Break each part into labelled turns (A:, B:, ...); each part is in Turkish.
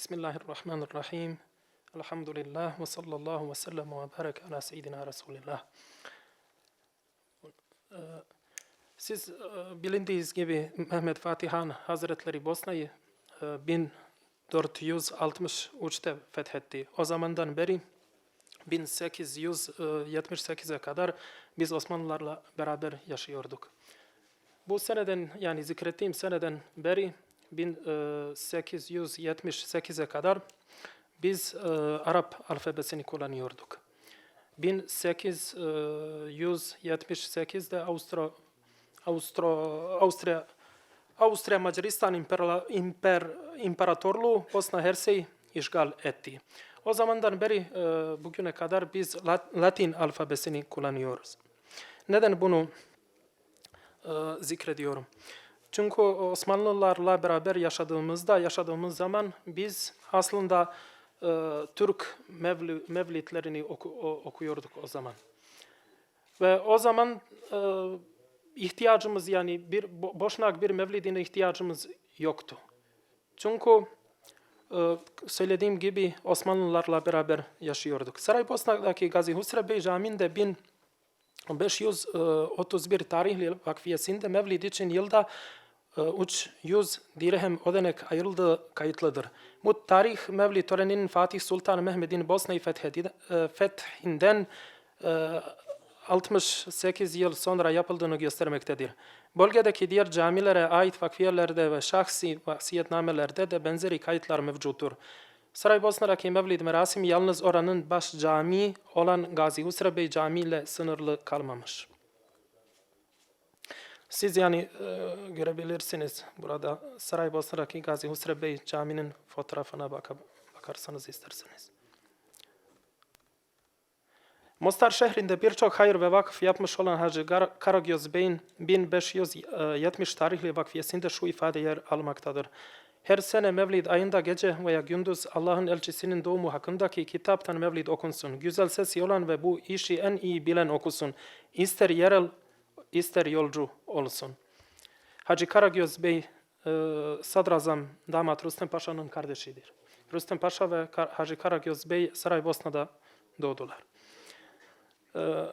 A: Bismillahirrahmanirrahim. Elhamdülillah ve sallallahu ve sellem ve barek ala seyyidina Resulillah. Ee, Siz e, bilindiğiniz gibi Mehmet Fatih Han Hazretleri Bosna'yı e, 1463'te fethetti. O zamandan beri 1878'e kadar biz Osmanlılarla beraber yaşıyorduk. Bu seneden yani zikrettiğim seneden beri 1878'e kadar biz e, Arap alfabesini kullanıyorduk. 1878'de Avustra, Austro, Avusturya Avusturya Macaristan İmpera, İmper, İmparatorluğu Bosna Hersey işgal etti. O zamandan beri e, bugüne kadar biz Lat- Latin alfabesini kullanıyoruz. Neden bunu e, zikrediyorum? Çünkü Osmanlılarla beraber yaşadığımızda, yaşadığımız zaman biz aslında e, Türk mevli, mevlidlerini oku- o- okuyorduk o zaman. Ve o zaman e, ihtiyacımız yani bir bo- boşnak bir mevlidine ihtiyacımız yoktu. Çünkü e, söylediğim gibi Osmanlılarla beraber yaşıyorduk. Saraybosna'daki Gazi Husrev Bey Camii'nde 1531 tarihli vakfiyesinde mevlid için yılda e, 300 dirhem ödenek ayrıldığı kayıtlıdır. Bu tarih mevlid töreninin Fatih Sultan Mehmet'in Bosna'yı e, fethinden e, 68 yıl sonra yapıldığını göstermektedir. Bölgedeki diğer camilere ait vakfiyelerde ve şahsi vasiyetnamelerde de benzeri kayıtlar mevcuttur. Saraybosna'daki Mevlid merasimi yalnız oranın baş camii olan Gazi Husrev Bey Camii ile sınırlı kalmamış. Siz yani e, görebilirsiniz burada Saraybosna'daki Gazi Husrev Bey Camii'nin fotoğrafına baka- bakarsanız isterseniz. Mostar şehrinde birçok hayır ve vakıf yapmış olan Hacı Karagöz Bey'in 1570 tarihli vakfiyesinde şu ifade yer almaktadır. Her sene Mevlid ayında gece veya gündüz Allah'ın elçisinin doğumu hakkındaki kitaptan Mevlid okunsun. Güzel sesi olan ve bu işi en iyi bilen okusun. İster yerel, ister yolcu olsun. Hacı Karagöz Bey, e, Sadrazam damat Rüstem Paşa'nın kardeşidir. Rüstem Paşa ve Kar- Hacı Karagöz Bey Saraybosna'da doğdular. Ee,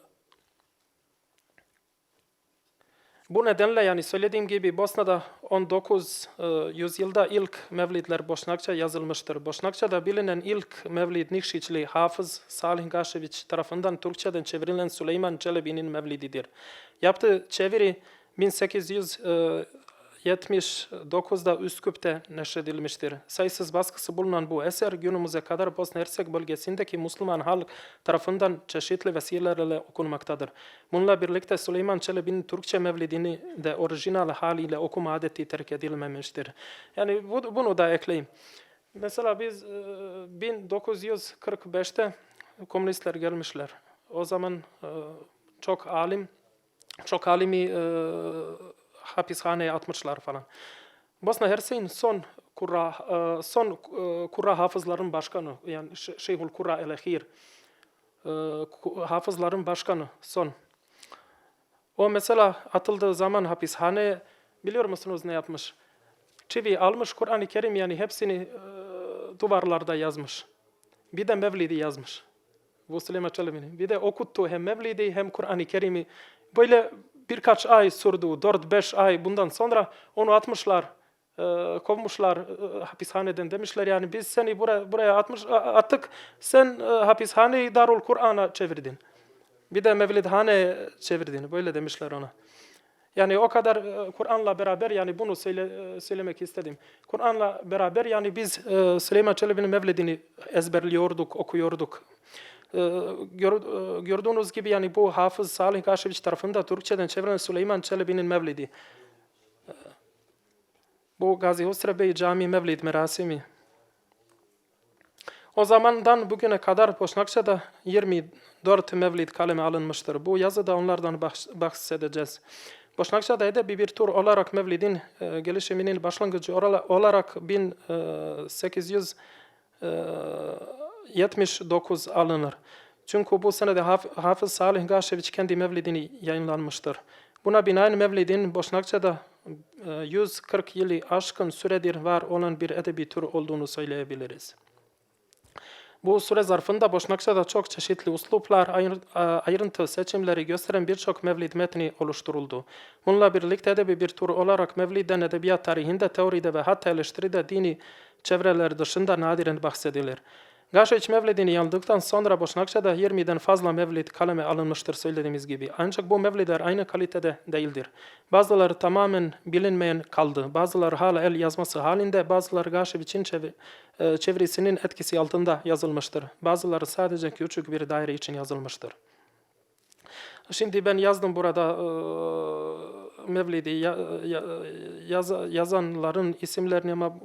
A: Bu nedenle yani söylediğim gibi Bosna'da 19 e, yüzyılda ilk mevlidler Boşnakça yazılmıştır. Boşnakça'da bilinen ilk mevlid Nikşiçli Hafız Salih Gaşeviç tarafından Türkçeden çevrilen Süleyman Çelebi'nin mevlididir. Yaptığı çeviri 1879'da Üsküp'te neşredilmiştir. Sayısız baskısı bulunan bu eser günümüze kadar Bosna Hersek bölgesindeki Müslüman halk tarafından çeşitli vesilelerle okunmaktadır. Bununla birlikte Süleyman Çelebi'nin Türkçe mevlidini de orijinal haliyle okuma adeti terk edilmemiştir. Yani bu, bunu da ekleyeyim. Mesela biz e, 1945'te komünistler gelmişler. O zaman e, çok alim, çok alimi e, hapishaneye atmışlar falan. Bosna Hersey'in son kura, e, son e, kura hafızların başkanı yani Ş- Şeyhül Kura Elehir e, hafızların başkanı son. O mesela atıldığı zaman hapishaneye biliyor musunuz ne yapmış? Çivi almış Kur'an-ı Kerim yani hepsini e, duvarlarda yazmış. Bir de Mevlid'i yazmış. Bu Süleyman Çelebi'nin. Bir de okuttu hem Mevlid'i hem Kur'an-ı Kerim'i. Böyle birkaç ay sürdü. 4-5 ay bundan sonra onu atmışlar. e, kovmuşlar e, hapishaneden demişler yani biz seni buraya, buraya atmış, attık sen e, hapishaneyi Darul Kur'an'a çevirdin. Bir de Mevlidhane çevirdin. Böyle demişler ona. Yani o kadar e, Kur'an'la beraber yani bunu söyle, söylemek istedim. Kur'an'la beraber yani biz Süleyman Çelebi'nin Mevlidini ezberliyorduk, okuyorduk. E, gör- e, gördüğünüz gibi yani bu Hafız Salih Gaşeviç tarafında Türkçeden çevrilen Süleyman Çelebi'nin Mevlidi. E, Bu Gazi Husrev Bey Camii Mevlid merasimi. O zamandan bugüne kadar Boşnakça'da 24 mevlid kaleme alınmıştır. Bu yazıda onlardan bahs- bahsedeceğiz. Boşnakça'da edebi bir tür olarak mevlidin e, gelişiminin başlangıcı olarak 1879 alınır. Çünkü bu senede Haf- Hafız Salih Gaşeviç kendi mevlidini yayınlanmıştır. Buna binaen mevlidin Boşnakça'da e, 140 yılı aşkın süredir var olan bir edebi tür olduğunu söyleyebiliriz. Bu süre zarfında Boşnakça'da çok çeşitli usluplar, a- ayrıntı seçimleri gösteren birçok mevlid metni oluşturuldu. Bununla birlikte edebi bir tür olarak mevlidden edebiyat tarihinde, teoride ve hatta eleştiride dini çevreler dışında nadiren bahsedilir. Gašić Mevlidini yazdıktan sonra Boşnakça'da 20'den fazla mevlid kaleme alınmıştır söylediğimiz gibi. Ancak bu mevlidler aynı kalitede değildir. Bazıları tamamen bilinmeyen kaldı. Bazıları hala el yazması halinde, bazıları çev- e, çevresinin etkisi altında yazılmıştır. Bazıları sadece küçük bir daire için yazılmıştır. Şimdi ben yazdım burada e, Mevlid'i ya- ya- yaz- yazanların isimlerini ama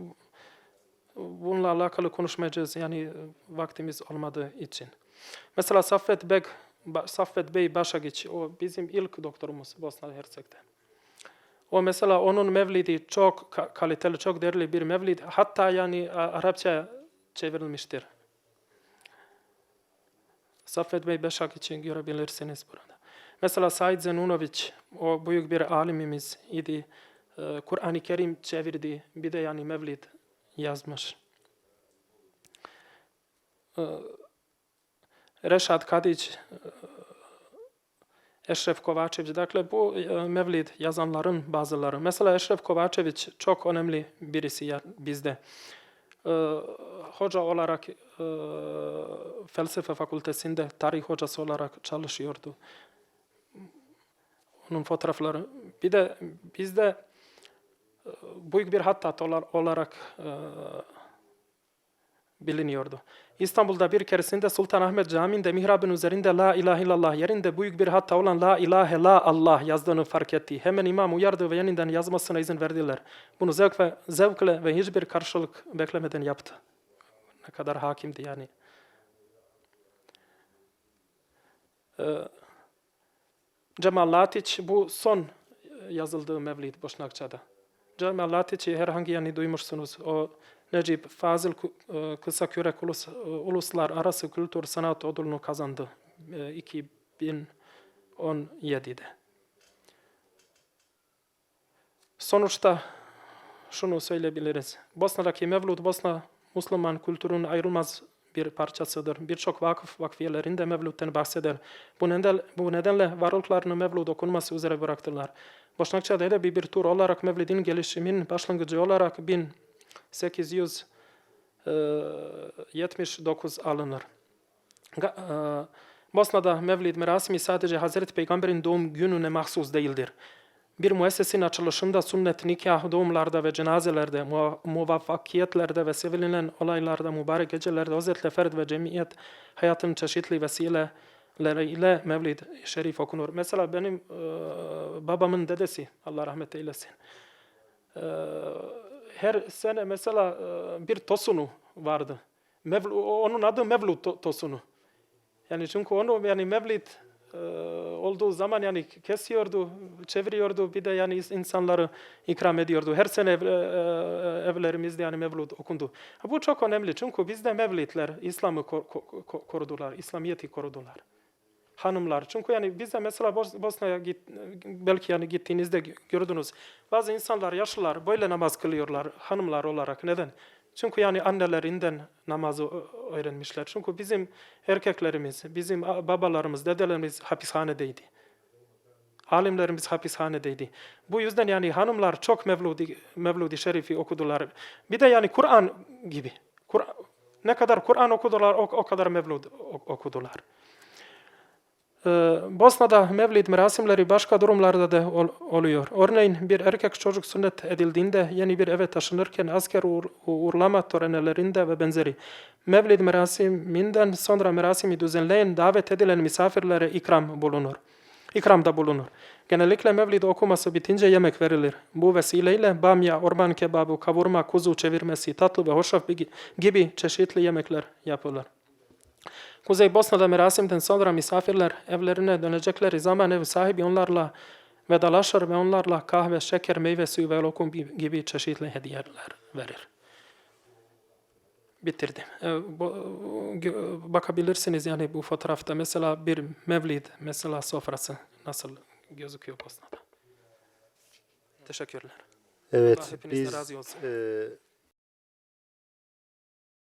A: bununla alakalı konuşmayacağız yani e, vaktimiz olmadığı için. Mesela Saffet Bey, Saffet Bey Başagiç, o bizim ilk doktorumuz Bosna Hersek'te. O mesela onun mevlidi çok ka- kaliteli, çok değerli bir mevlid. Hatta yani a- Arapça çevrilmiştir. Saffet Bey Başagiç'i görebilirsiniz burada. Mesela Said Zenunović, o büyük bir alimimiz idi. Ee, Kur'an-ı Kerim çevirdi. Bir de yani mevlid yazmış. Ee, Reşat Kadić, e, Eşref Kovačević, dakle bu e, mevlid yazanların bazıları. Mesela Eşref Kovačević çok önemli birisi bizde. Ee, hoca olarak e, felsefe fakültesinde tarih hocası olarak çalışıyordu. Onun fotoğrafları. Bir de bizde büyük bir hattat olar- olarak e, biliniyordu. İstanbul'da bir keresinde Sultanahmet Camii'nde mihrabın üzerinde La ilahe illallah yerinde büyük bir hatta olan La ilahe la Allah yazdığını fark etti. Hemen imam uyardı ve yeniden yazmasına izin verdiler. Bunu zevk ve, zevkle ve hiçbir karşılık beklemeden yaptı. Ne kadar hakimdi yani. Ee, Cemal Latiç bu son yazıldığı mevlid Boşnakça'da. Cemal Latiç'i herhangi yani duymuşsunuz. O Necip Fazıl e, Kısa Kürek Ulus, e, Uluslararası Kültür Sanat Ödülünü kazandı e, 2017'de. Sonuçta şunu söyleyebiliriz. Bosna'daki Mevlud, Bosna Müslüman kültürünün ayrılmaz bir parçasıdır. Birçok vakıf vakfiyelerinde Mevlud'den bahseder. Bu nedenle, bu nedenle varlıklarını Mevlud okunması üzere bıraktılar. Boşnakça'da da bir bir tür olarak Mevlid'in gelişimin başlangıcı olarak 1879 alınır. Ga- e, Bosna'da Mevlid merasimi sadece Hazreti Peygamber'in doğum gününe mahsus değildir. Bir müessesenin açılışında sünnet, nikah, doğumlarda ve cenazelerde, muva- muvaffakiyetlerde ve sevilen olaylarda, mübarek gecelerde, özellikle ferd ve cemiyet hayatın çeşitli vesileleriyle Mevlid Şerif okunur. Mesela benim e, babamın dedesi, Allah rahmet eylesin, e, her sene mesela e, bir tosunu vardı. Mevlu, onun adı Mevlud to- tosunu. Yani çünkü onu yani Mevlid e, olduğu zaman yani kesiyordu, çeviriyordu bir de yani ins- insanları ikram ediyordu. Her sene ev, e, e, evlerimizde yani Mevlud okundu. Bu çok önemli çünkü bizde Mevlidler İslam'ı ko- ko- ko- korudular, İslamiyet'i korudular. Hanımlar. Çünkü yani bize mesela Bos- Bosna'ya git, belki yani gittiğinizde gö- gördünüz. Bazı insanlar yaşlılar böyle namaz kılıyorlar hanımlar olarak. Neden? Çünkü yani annelerinden namazı öğrenmişler. Çünkü bizim erkeklerimiz, bizim babalarımız, dedelerimiz hapishanedeydi. Alimlerimiz hapishanedeydi. Bu yüzden yani hanımlar çok Mevludi, Mevludi Şerif'i okudular. Bir de yani Kur'an gibi. Kur- ne kadar Kur'an okudular o, o kadar Mevlud okudular. Ee, Bosna'da mevlid merasimleri başka durumlarda da ol- oluyor. Örneğin bir erkek çocuk sünnet edildiğinde yeni bir eve taşınırken asker uğur, uğurlama törenlerinde ve benzeri. Mevlid merasiminden sonra merasimi düzenleyen davet edilen misafirlere ikram bulunur. İkramda bulunur. Genellikle mevlid okuması bitince yemek verilir. Bu vesileyle bamya, orman kebabı, kavurma, kuzu çevirmesi, tatlı ve hoşaf gibi çeşitli yemekler yapılır. Kuzey Bosna'da merasimden sonra misafirler evlerine dönecekleri zaman ev sahibi onlarla vedalaşır ve onlarla kahve, şeker, meyve suyu ve lokum gibi çeşitli hediyeler verir. Bitirdim. Ee, Bakabilirsiniz yani bu fotoğrafta mesela bir mevlid mesela sofrası nasıl gözüküyor Bosna'da. Teşekkürler.
B: Evet
A: Allah
B: biz
A: razı olsun.
B: e,